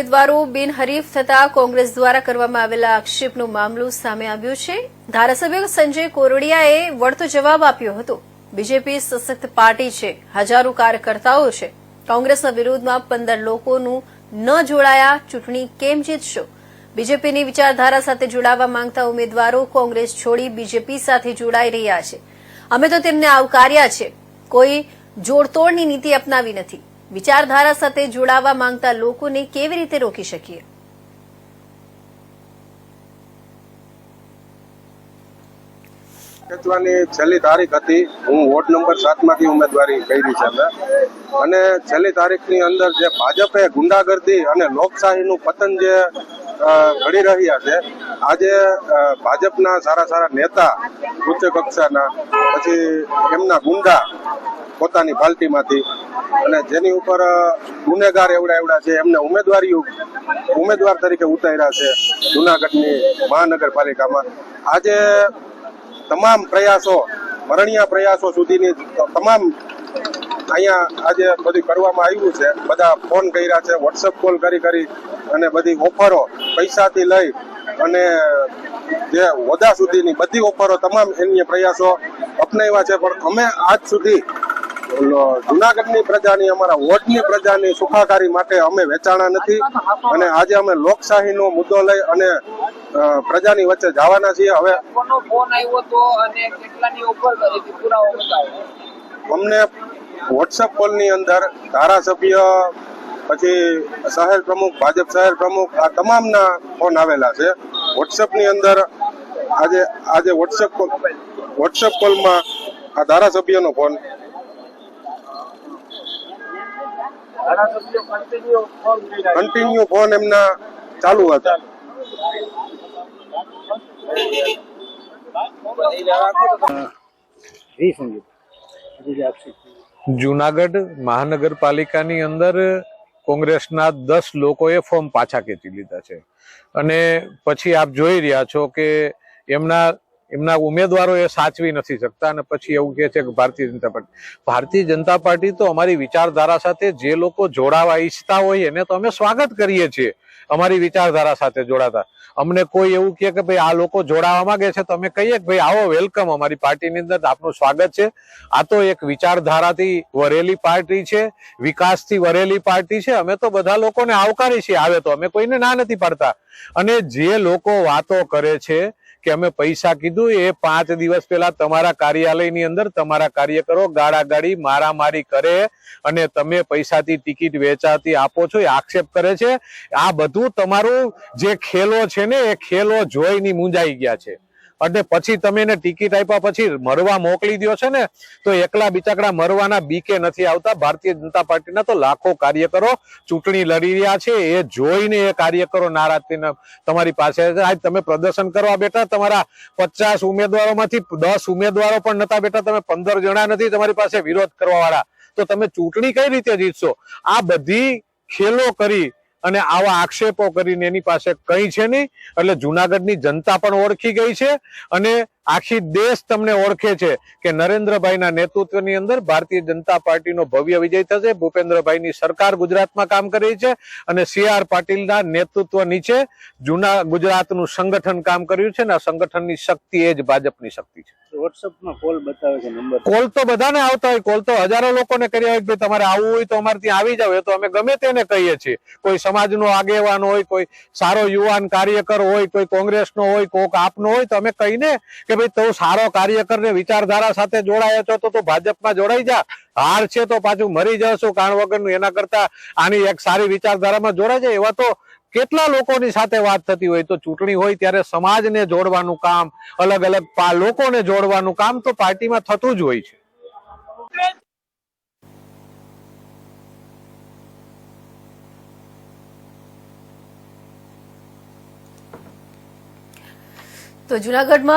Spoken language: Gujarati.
ઉમેદવારો બિનહરીફ થતા કોંગ્રેસ દ્વારા કરવામાં આવેલા આક્ષેપનો મામલો સામે આવ્યો છે. ધારાસભ્ય સંજય કોરડિયાએ વળતો જવાબ આપ્યો હતો. બીજેપી સશક્ત પાર્ટી છે. હજારો કાર્યકર્તાઓ છે. કોંગ્રેસના વિરોધમાં પંદર લોકોનું ન જોડાયા ચૂંટણી કેમ જીતશો? બીજેપીની વિચારધારા સાથે જોડાવા માંગતા ઉમેદવારો કોંગ્રેસ છોડી બીજેપી સાથે જોડાઈ રહ્યા છે. અમે તો તેમને આવકાર્યા છે. કોઈ જોડતોડની નીતિ અપનાવી નથી. વિચારધારા સાથે જોડાવા માંગતા લોકોને કેવી રીતે રોકી શકીએ? ખેંચવાની છેલ્લી તારીખ હતી. હું વોર્ડ નંબર સાતમાંથી ઉમેદવારી કરી છે અને છેલ્લી તારીખની અંદર જે ભાજપે ગુંડાગર્દી અને લોકશાહીનું પતન જે ઘડી રહ્યા છે. આજે ભાજપના સારા સારા નેતા ઉચ્ચ કક્ષાના, પછી એમના ગુંડા પોતાની પાર્ટીમાંથી, અને જેની ઉપર ગુનેગાર એવડા એવડા છે, એમને ઉમેદવારી ઉમેદવાર તરીકે ઉતાર્યા છે જુનાગઢની મહાનગરપાલિકામાં. આજે તમામ પ્રયાસો, મરણિયા પ્રયાસો સુધીની તમામ અહીંયા આજે બધું કરવામાં આવ્યું છે. બધા ફોન કર્યા છે વોટ્સઅપ કોલ કરી કરી અને બધી ઓફરો પૈસાથી લઈ અને જે હોદા સુધીની બધી ઓફરો તમામ એની પ્રયાસો અપનાવ્યા છે. પણ અમે આજ સુધી જુનાગઢની પ્રજાની અમારા વોર્ડની પ્રજાની સુખાકારી માટે અમે વેચાણા નથી અને આજે અમે લોકશાહીનો મુદ્દો લઈ અને પ્રજાની વચ્ચે જવાના છીએ. હવે ફોન આવ્યો તો અને કેટલાની ઓફર કરી હતી? પુરાવો બતાવો. અમને વોટ્સઅપ કોલની અંદર ધારાસભ્ય પછી શહેર પ્રમુખ ભાજપ શહેર પ્રમુખ આ તમામના ફોન આવેલા છે. વોટ્સઅપની અંદર આજે આજે વોટ્સઅપ કોલ વોટ્સઅપ કોલમાં આ ધારાસભ્યનો ફોન કન્ટિન્યુ ફોન એમના ચાલુ હતા. જી સંગીત. જી આપશે. જુનાગઢ મહાનગરપાલિકાની અંદર કોંગ્રેસના દસ લોકોએ ફોર્મ પાછા ખેંચી લીધા છે. અને પછી આપ જોઈ રહ્યા છો કે એમના એમના ઉમેદવારો એ સાચવી નથી શકતા અને પછી એવું કહે છે કે ભારતીય જનતા પાર્ટી. ભારતીય જનતા પાર્ટી તો અમારી વિચારધારા સાથે જે લોકો જોડાવા ઈચ્છતા હોય એને તો અમે સ્વાગત કરીએ છીએ, અમારી વિચારધારા સાથે જોડાતા. અમને કોઈ એવું કહે કે ભાઈ આ લોકો જોડાવા માંગે છે તો અમે કહીએ કે ભાઈ આવો, વેલકમ અમારી પાર્ટીની અંદર, આપનું સ્વાગત છે. આ તો એક વિચારધારાથી વરેલી પાર્ટી છે, વિકાસથી વરેલી પાર્ટી છે. અમે તો બધા લોકોને આવકારી છીએ, આવે તો. અમે કોઈને ના નથી પાડતા. અને જે લોકો વાતો કરે છે કે અમે પૈસા કીધું એ પાંચ દિવસ પહેલા તમારા કાર્યાલયની અંદર તમારા કાર્યકરો ગાળાગાડી મારામારી કરે અને તમે પૈસાથી ટિકિટ વેચાતી આપો છો એ આક્ષેપ કરે છે. આ બધું તમારું જે ખેલો છે ને એ ખેલો જોઈને મૂંઝાઈ ગયા છે. અને પછી તમે એને ટિકિટ આપ્યા પછી મરવા મોકલી દો છે ને, તો એકલા બિચાકડા મરવાના બીકે નથી આવતા. ભારતીય જનતા પાર્ટીના તો લાખો કાર્યકરો ચૂંટણી લડી રહ્યા છે. એ જોઈને એ કાર્યકરો નારાજ થઈને તમારી પાસે. આજ તમે પ્રદર્શન કરવા બેઠા, તમારા પચાસ ઉમેદવારોમાંથી દસ ઉમેદવારો પણ નતા બેઠા. તમે પંદર જણા નથી તમારી પાસે વિરોધ કરવા વાળા તો તમે ચૂંટણી કઈ રીતે જીતશો? આ બધી ખેલો કરી અને આવા આક્ષેપો કરીને એની પાસે કઈ છે નહીં. એટલે જુનાગઢની જનતા પણ ઓળખી ગઈ છે અને આખી દેશ તમને ઓળખે છે કે નરેન્દ્રભાઈના નેતૃત્વની અંદર ભારતીય જનતા પાર્ટીનો ભવ્ય વિજય થશે. ભૂપેન્દ્રભાઈની સરકાર ગુજરાતમાં કામ કરી છે અને સી આર પાટીલના નેતૃત્વ નીચે જૂના ગુજરાતનું સંગઠન કામ કર્યું છે ને આ સંગઠનની શક્તિ એ જ ભાજપની શક્તિ છે. વોટ્સઅપમાં કોલ બતાવે છે નંબર. કોલ તો બધાને આવતા હોય કોલ તો હજારો લોકોને કર્યા હોય કે તમારે આવવું હોય તો અમારે ત્યાં આવી જાવ. તો અમે ગમે તેને કહીએ છીએ. કોઈ સમાજનો આગેવાન હોય કોઈ સારો યુવાન કાર્યકર હોય કોઈ કોંગ્રેસનો હોય કોક આપનો હોય તો અમે કહીને કે ભાઈ તું સારો કાર્યકર ને વિચારધારા સાથે જોડાયો છો તો તું ભાજપમાં જોડાઈ જા. હાર છે તો પાછું મરી જશું કારણ વગરનું. એના કરતા આની એક સારી વિચારધારામાં જોડાઈ જાય. એવા તો કેટલા લોકોની સાથે વાત થતી હોય. તો ચૂંટણી હોય ત્યારે સમાજને જોડવાનું કામ, અલગ અલગ લોકોને જોડવાનું કામ તો પાર્ટીમાં થતું જ હોય છે. તો જૂનાગઢમાં